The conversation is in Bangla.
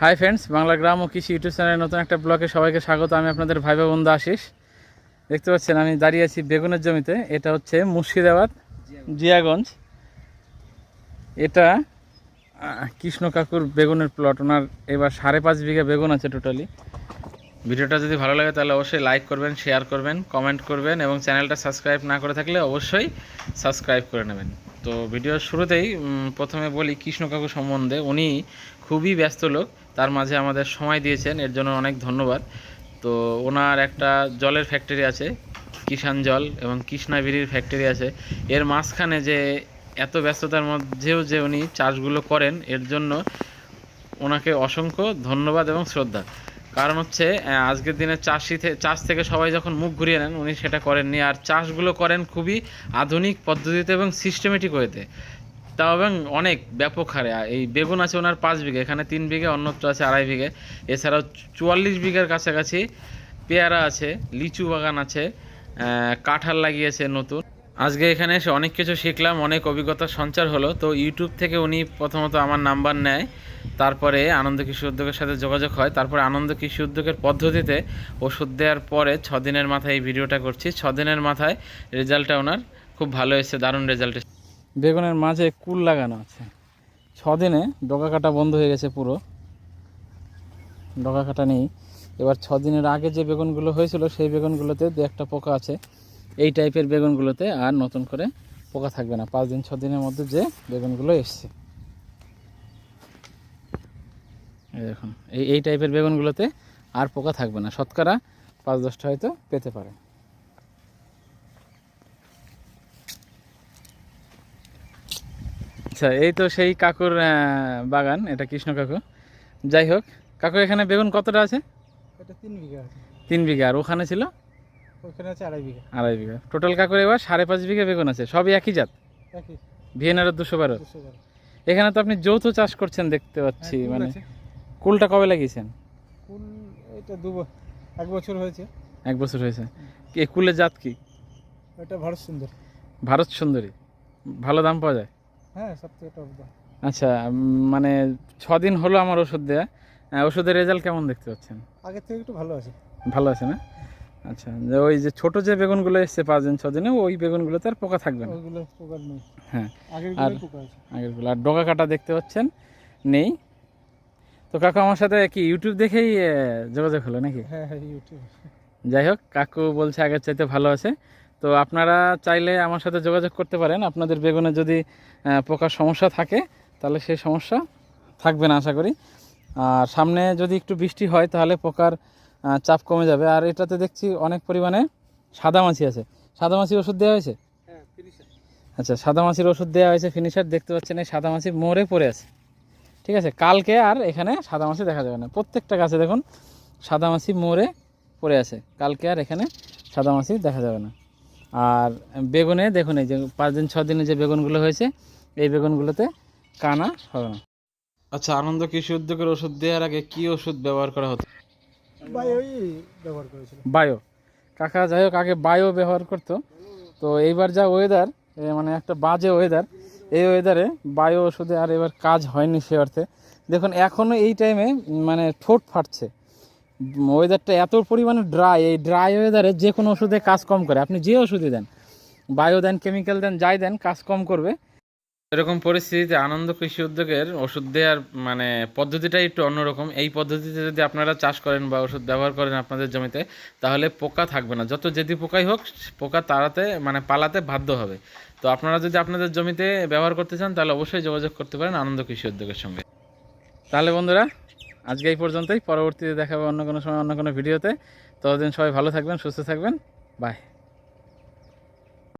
হাই ফ্রেন্ডস বাংলা গ্রাম ও কৃষি ইউটিউব চ্যানেলের নতুন একটা ব্লগে সবাইকে স্বাগত। আমি আপনাদের ভাই বোন বন্ধু আশিস। দেখতে পাচ্ছেন, আমি দাঁড়িয়ে আছি বেগুনের জমিতে। এটা হচ্ছে মুর্শিদাবাদ, জিয়াগঞ্জ। এটা কৃষ্ণ কাকুর বেগুনের প্লট ওনার এবার সাড়ে পাঁচ বিঘা বেগুন আছে টোটালি ভিডিওটা যদি ভালো লাগে তাহলে অবশ্যই লাইক করবেন শেয়ার করবেন কমেন্ট করবেন এবং চ্যানেলটা সাবস্ক্রাইব না করে থাকলে অবশ্যই সাবস্ক্রাইব করে নেবেন। তো ভিডিওর শুরুতেই প্রথমে বলি কৃষ্ণ কাকু সম্বন্ধে। উনি খুবই ব্যস্ত লোক, তার মাঝে আমাদের সময় দিয়েছেন, এর জন্য অনেক ধন্যবাদ। তো ওনার একটা জলের ফ্যাক্টরি আছে কিষান জল এবং কৃষ্ণাবিরির ফ্যাক্টরি আছে। এর মাঝখানে যে এত ব্যস্ততার মধ্যেও যে উনি চাষগুলো করেন, এর জন্য ওনাকে অসংখ্য ধন্যবাদ এবং শ্রদ্ধা। কারণ হচ্ছে আজকের দিনে চাষি চাষ থেকে সবাই যখন মুখ ঘুরিয়ে নেন, উনি সেটা করেননি। আর চাষগুলো করেন খুবই আধুনিক পদ্ধতিতে এবং সিস্টেমেটিক ওয়েতে তাও এবং অনেক ব্যাপক হারে। এই বেগুন আছে ওনার পাঁচ বিঘে, এখানে তিন বিঘে, অন্যত্র আছে আড়াই বিঘে। এছাড়াও চুয়াল্লিশ বিঘার কাছাকাছি পেয়ারা আছে, লিচু বাগান আছে কাঁঠাল লাগিয়েছে নতুন। আজকে এখানে এসে অনেক কিছু শিখলাম, অনেক অভিজ্ঞতার সঞ্চার হলো। তো ইউটিউব থেকে উনি প্রথমত আমার নাম্বার নেয়। তারপরে আনন্দ কৃষি উদ্যোগের সাথে যোগাযোগ হয়। তারপরে আনন্দ কৃষি উদ্যোগের পদ্ধতিতে ওষুধ দেওয়ার পরে ছ দিনের মাথায় এই ভিডিওটা করছি। ছ দিনের মাথায় রেজাল্টটা ওনার খুব ভালো এসেছে দারুণ রেজাল্ট বেগুনের মাঝে কুল লাগানো আছে। ছ দিনে ডগা কাটা বন্ধ হয়ে গেছে পুরো। ডগা কাটা নেই। এবার ছ দিনের আগে যে বেগুনগুলো হয়েছিল, সেই বেগুনগুলোতে দু একটা পোকা আছে। এই টাইপের বেগুনগুলোতে আর নতুন করে পোকা থাকবে না। পাঁচ দিন ছ দিনের মধ্যে যে বেগুনগুলো এসছে। এই দেখুন এই এই টাইপের বেগুনগুলোতে আর পোকা থাকবে না। শতকরা পাঁচ দশটা হয়তো পেতে পারে। আচ্ছা এই তো সেই কাকুর বাগান এটা কৃষ্ণ কাকু। যাই হোক কাকু এখানে বেগুন কতটা আছে? এটা তিন বিঘা আছে। তিন বিঘা আর ওখানে ছিল? ওখানে আছে আড়াই বিঘা। আড়াই বিঘা। টোটাল কাকুর এবার সাড়ে পাঁচ বিঘা বেগুন আছে। সবই একই জাত? একই। ভিয়েনারের দুশো বারো। এখানে তো আপনি যৌথ চাষ করছেন দেখতে পাচ্ছি হ্যাঁ, মানে। কুলটা কবে লাগিয়েছেন? কুল এটা দু এক বছর হয়েছে। এক বছর হয়েছে। এই কুলের জাত কি? এটা ভারত সুন্দর। ভারত সুন্দরী। ভালো দাম পাওয়া যায়? হ্যাঁ সব থেকে টপ দাম। আচ্ছা মানে দিন হলো আমার ওষুধ দেয়া। ওষুধের রেজাল্ট কেমন দেখতে পাচ্ছেন? আগের থেকে একটু ভালো আছে। ভালো আছে না? আচ্ছা যে ওই যে ছোট যে বেগুনগুলো এসছে পাঁচ দিন ছ দিনে ওই বেগুনগুলোতে আর পোকা থাকবে না। হ্যাঁ আগের আর- গুলোই পোকা আছে। আগেরগুলো। আর ডগা কাটা দেখতে পাচ্ছেন? নেই। তো কাকু আমার সাথে কি ইউটিউব দেখেই যোগাযোগ হলো নাকি? হ্যাঁ হ্যাঁ ইউটিউব যাই হোক কাকু বলছে আগের চাইতে ভালো আছে। তো আপনারা চাইলে আমার সাথে যোগাযোগ করতে পারেন। আপনাদের বেগুনে যদি পোকার সমস্যা থাকে তাহলে সেই সমস্যা থাকবে না আশা করি। আর সামনে যদি একটু বৃষ্টি হয় তাহলে পোকার চাপ কমে যাবে। আর এটাতে দেখছি অনেক পরিমাণে সাদামাছি আছে। সাদামাছি ওষুধ দেওয়া হয়েছে? হ্যাঁ আচ্ছা সাদামাছির ওষুধ দেওয়া হয়েছে ফিনিশার দেখতে পাচ্ছেন এই সাদামাছি মরে পড়ে আছে। ঠিক আছে? কালকে আর এখানে সাদা মাছি দেখা যাবে না। প্রত্যেকটা গাছে দেখুন সাদা মাছি মরে পড়ে আছে। কালকে আর এখানে সাদা মাছি দেখা যাবে না। আর বেগুনে দেখুন এই যে পাঁচ দিন ছ দিনে যে বেগুনগুলো হয়েছে এই বেগুনগুলোতে কানা হবে না। আচ্ছা আনন্দ কৃষি উদ্যোগের ওষুধ দেওয়ার আগে কি ওষুধ ব্যবহার করা হতো? বায়ো। কাকা যাই হোক আগে বায়ো ব্যবহার করতো। তো এইবার যা ওয়েদার মানে একটা বাজে ওয়েদার এই ওয়েদারে বায়ু ওষুধে আর এবার কাজ হয়নি সে অর্থে। দেখুন এখনও এই টাইমে মানে ঠোঁট ফাটছে। ওয়েদারটা এত পরিমাণে ড্রাই এই ড্রাই ওয়েদারে যে কোনো ওষুধে কাজ কম করে। আপনি যে ওষুধে দেন, বায়ো দেন কেমিক্যাল দেন, যাই দেন, কাজ কম করবে। এরকম পরিস্থিতিতে আনন্দ কৃষি উদ্যোগের ওষুধ দেওয়ার মানে পদ্ধতিটাই একটু অন্যরকম। এই পদ্ধতিতে যদি আপনারা চাষ করেন বা ওষুধ ব্যবহার করেন আপনাদের জমিতে, তাহলে পোকা থাকবে না। যত যেদি পোকাই হোক, পোকা তাড়াতে মানে পালাতে বাধ্য হবে। তো আপনারা যদি আপনাদের জমিতে ব্যবহার করতে চান, তাহলে অবশ্যই যোগাযোগ করতে পারেন আনন্দ কৃষি উদ্যোগের সঙ্গে। তাহলে বন্ধুরা, আজকে এই পর্যন্তই। পরবর্তীতে দেখাবে অন্য কোনো সময়, অন্য কোনো ভিডিওতে। ততদিন সবাই ভালো থাকবেন, সুস্থ থাকবেন। বাই